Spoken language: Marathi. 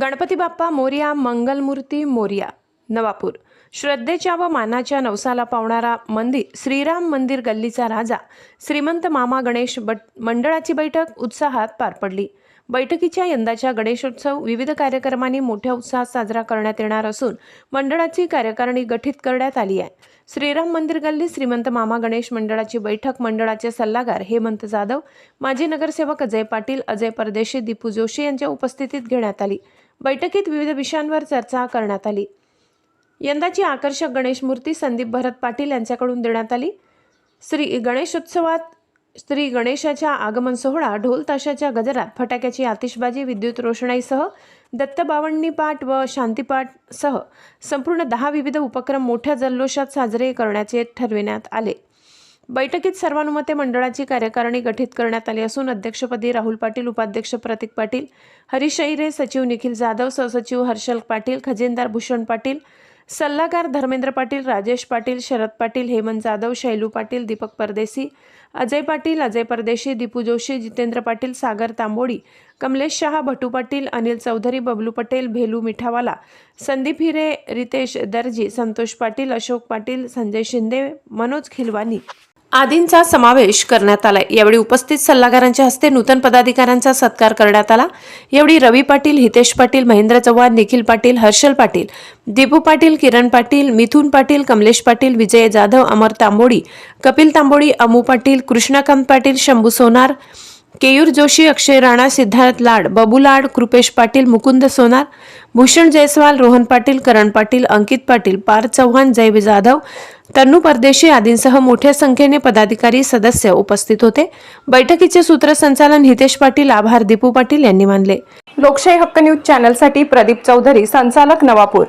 गणपती बाप्पा मोर्या मंगलमूर्ती मोर्या नवापूर. श्रद्धेच्या व मानाच्या नवसाला पावणारा मंदिर श्रीराम मंदिर गल्लीचा राजा श्रीमंत मामा गणेश बट मंडळाची बैठक उत्साहात पार पडली. बैठकीच्या यंदाच्या गणेशोत्सव विविध कार्यक्रमांनी मोठ्या उत्साहात साजरा करण्यात येणार असून मंडळाची कार्यकारिणी गठीत करण्यात आली आहे. श्रीराम मंदिर गल्ली श्रीमंत मामा गणेश मंडळाची बैठक मंडळाचे सल्लागार हेमंत जाधव माजी नगरसेवक अजय पाटील अजय परदेशी दीपू जोशी यांच्या उपस्थितीत घेण्यात आली. बैठकीत विविध विषयांवर चर्चा करण्यात आली. यंदाची आकर्षक गणेश मूर्ती संदीप भरत पाटील यांच्याकडून देण्यात आली. श्री गणेशोत्सवात श्री गणेशाच्या आगमन सोहळा ढोल ताशाच्या गजरात फटाक्याची आतिषबाजी विद्युत रोषणाईसह दत्तबावण्णीपाठ पाठ व शांतीपाठ सह संपूर्ण दहा विविध उपक्रम मोठ्या जल्लोषात साजरे करण्याचे ठरविण्यात आले. बैठकीत सर्वानुमते मंडळाची कार्यकारिणी गठीत करण्यात आली असून अध्यक्षपदी राहुल पाटील उपाध्यक्ष प्रतीक पाटील हरीश अहिरे सचिव निखिल जाधव सहसचिव हर्षल पाटील खजिनदार भूषण पाटील सल्लागार धर्मेंद्र पाटील राजेश पाटील शरद पाटील हेमंत जाधव शैलू पाटील दीपक परदेसी अजय पाटील अजय परदेशी दीपू जोशी जितेंद्र पाटील सागर तांबोडी कमलेश शहा भटू पाटील अनिल चौधरी बबलू पटेल भेलू मिठावाला संदीप हिरे रितेश दर्जी संतोष पाटील अशोक पाटील संजय शिंदे मनोज खिलवानी. आदींचा समावेश करण्यात आला यावेळी उपस्थित सल्लागारांच्या हस्ते नूतन पदाधिकाऱ्यांचा सत्कार करण्यात आला. यावेळी रवी पाटील हितेश पाटील महेंद्र चव्हाण निखिल पाटील हर्षल पाटील दीपू पाटील किरण पाटील मिथुन पाटील कमलेश पाटील विजय जाधव अमर तांबोडी कपिल तांबोडी अमू पाटील कृष्णकांत पाटील शंभू सोनार केयूर जोशी अक्षय राणा सिद्धार्थ लाड बबू लाड कृपेश पाटील मुकुंद सोनार भूषण जयस्वाल रोहन पाटील करण पाटील अंकित पाटील पार्थ चव्हाण जय जाधव तन्नू परदेशी आदींसह मोठ्या संख्येने पदाधिकारी सदस्य उपस्थित होते. बैठकीचे सूत्रसंचालन हितेश पाटील आभार दीपू पाटील यांनी मानले. लोकशाही हक्क न्यूज चॅनलसाठी प्रदीप चौधरी संचालक नवापूर.